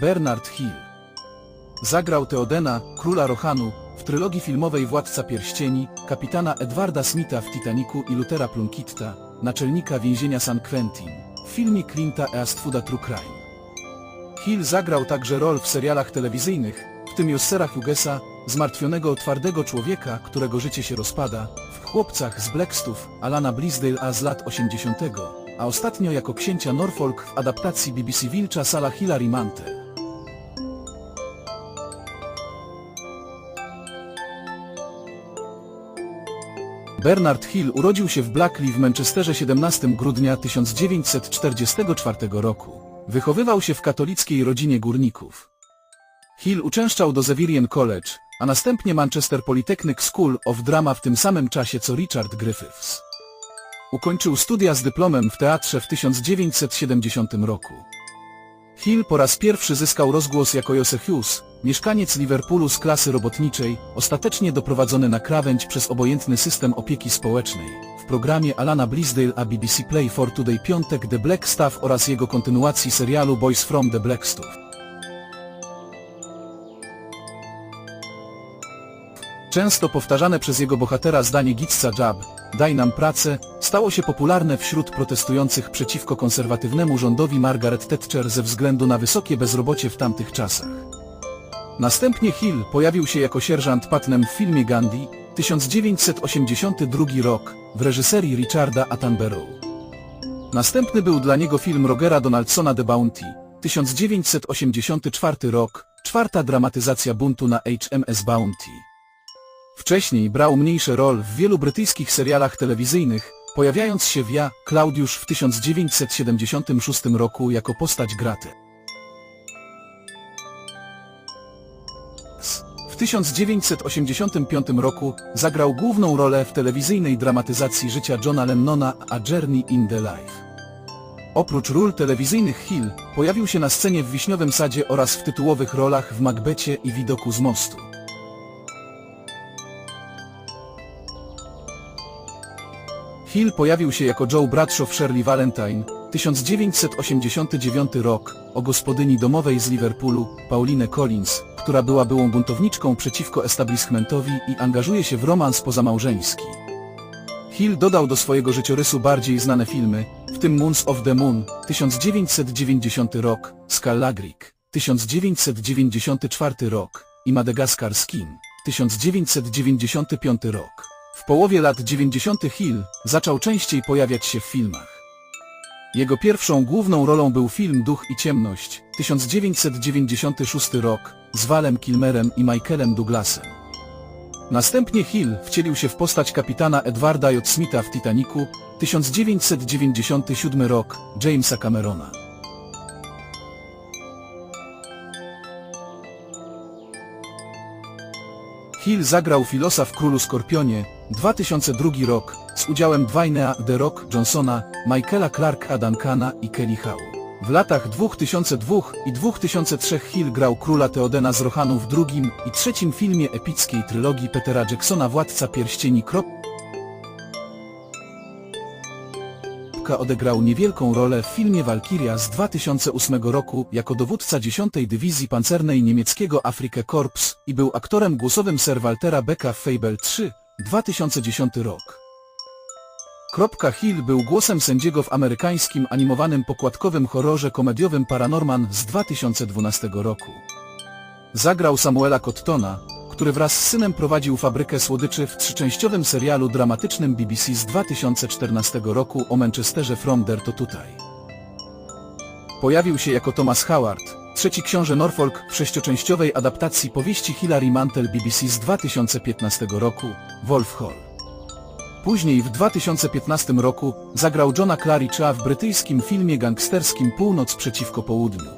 Bernard Hill. Zagrał Teodena, króla Rohanu, w trylogii filmowej Władca Pierścieni, kapitana Edwarda Smitha w Titanicu i Luthera Plunkitta, naczelnika więzienia San Quentin, w filmie Clint'a Eastwooda True Crime. Hill zagrał także rol w serialach telewizyjnych, w tym Jossera Hughesa, zmartwionego twardego człowieka, którego życie się rozpada, w Chłopcach z Blackstów, Alana Blisdale a z lat 80., a ostatnio jako księcia Norfolk w adaptacji BBC Wilcza Sala Hilary Mantel. Bernard Hill urodził się w Blackley w Manchesterze 17 grudnia 1944 roku. Wychowywał się w katolickiej rodzinie górników. Hill uczęszczał do Xaverian College, a następnie Manchester Polytechnic School of Drama w tym samym czasie co Richard Griffiths. Ukończył studia z dyplomem w teatrze w 1970 roku. Hill po raz pierwszy zyskał rozgłos jako Jose Hughes, mieszkaniec Liverpoolu z klasy robotniczej, ostatecznie doprowadzony na krawędź przez obojętny system opieki społecznej. W programie Alana Blisdale a BBC Play for Today Piątek The Black Staff oraz jego kontynuacji serialu Boys from the Blackstone. Często powtarzane przez jego bohatera zdanie Gitza Jab, daj nam pracę, stało się popularne wśród protestujących przeciwko konserwatywnemu rządowi Margaret Thatcher ze względu na wysokie bezrobocie w tamtych czasach. Następnie Hill pojawił się jako sierżant Putnam w filmie Gandhi, 1982 rok, w reżyserii Richarda Attenborough. Następny był dla niego film Rogera Donaldsona The Bounty, 1984 rok, czwarta dramatyzacja buntu na HMS Bounty. Wcześniej brał mniejsze rol w wielu brytyjskich serialach telewizyjnych, pojawiając się w Ja, Klaudiusz w 1976 roku jako postać Graty. W 1985 roku zagrał główną rolę w telewizyjnej dramatyzacji życia Johna Lennona A Journey in the Life. Oprócz ról telewizyjnych Hill pojawił się na scenie w Wiśniowym Sadzie oraz w tytułowych rolach w Macbecie i Widoku z mostu. Hill pojawił się jako Joe Bradshaw Shirley Valentine, 1989 rok, o gospodyni domowej z Liverpoolu, Pauline Collins, która była byłą buntowniczką przeciwko establishmentowi i angażuje się w romans pozamałżeński. Hill dodał do swojego życiorysu bardziej znane filmy, w tym Moons of the Moon, 1990 rok, Skallagrik, 1994 rok i Madagaskar Skim, 1995 rok. W połowie lat 90. Hill zaczął częściej pojawiać się w filmach. Jego pierwszą główną rolą był film Duch i Ciemność, 1996 rok, z Walem Kilmerem i Michaelem Douglasem. Następnie Hill wcielił się w postać kapitana Edwarda J. Smitha w Titanicu, 1997 rok, Jamesa Camerona. Hill zagrał Filosa w Królu Skorpionie, 2002 rok, z udziałem Dwayne'a The Rock Johnsona, Michaela Clarka Duncana i Kelly Howe. W latach 2002 i 2003 Hill grał króla Teodena z Rohanu w drugim i trzecim filmie epickiej trylogii Petera Jacksona Władca Pierścieni. Odegrał niewielką rolę w filmie Valkyria z 2008 roku jako dowódca 10 Dywizji Pancernej niemieckiego Afrika Korps i był aktorem głosowym Sir Waltera Becka w Fable 3, 2010 rok. Kropka Hill był głosem sędziego w amerykańskim animowanym pokładkowym horrorze komediowym Paranorman z 2012 roku. Zagrał Samuela Cottona, który wraz z synem prowadził fabrykę słodyczy w trzyczęściowym serialu dramatycznym BBC z 2014 roku o Manchesterze From There to Tutaj. Pojawił się jako Thomas Howard, trzeci książę Norfolk w sześcioczęściowej adaptacji powieści Hilary Mantel BBC z 2015 roku, Wolf Hall. Później w 2015 roku zagrał Johna Claridge'a w brytyjskim filmie gangsterskim Północ przeciwko południu.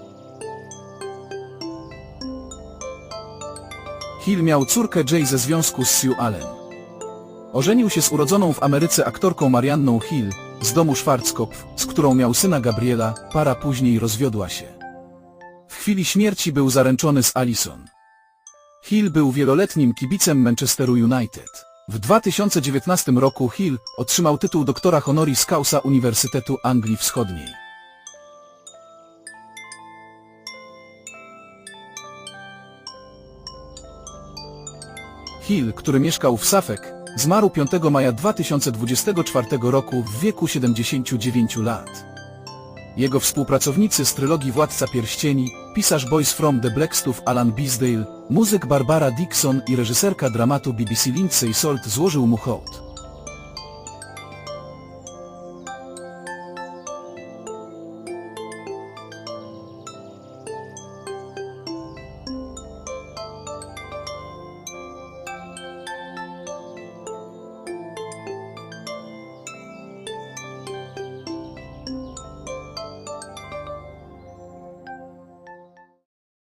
Hill miał córkę Jay ze związku z Sue Allen. Ożenił się z urodzoną w Ameryce aktorką Marianną Hill, z domu Schwarzkopf, z którą miał syna Gabriela, para później rozwiodła się chwili śmierci był zaręczony z Allison. Hill był wieloletnim kibicem Manchesteru United. W 2019 roku Hill otrzymał tytuł doktora honoris causa Uniwersytetu Anglii Wschodniej. Hill, który mieszkał w Suffolk, zmarł 5 maja 2024 roku w wieku 79 lat. Jego współpracownicy z trylogii Władca Pierścieni, pisarz Boys from the Blackstuf Alan Beesdale, muzyk Barbara Dixon i reżyserka dramatu BBC Lindsay Salt złożył mu hołd.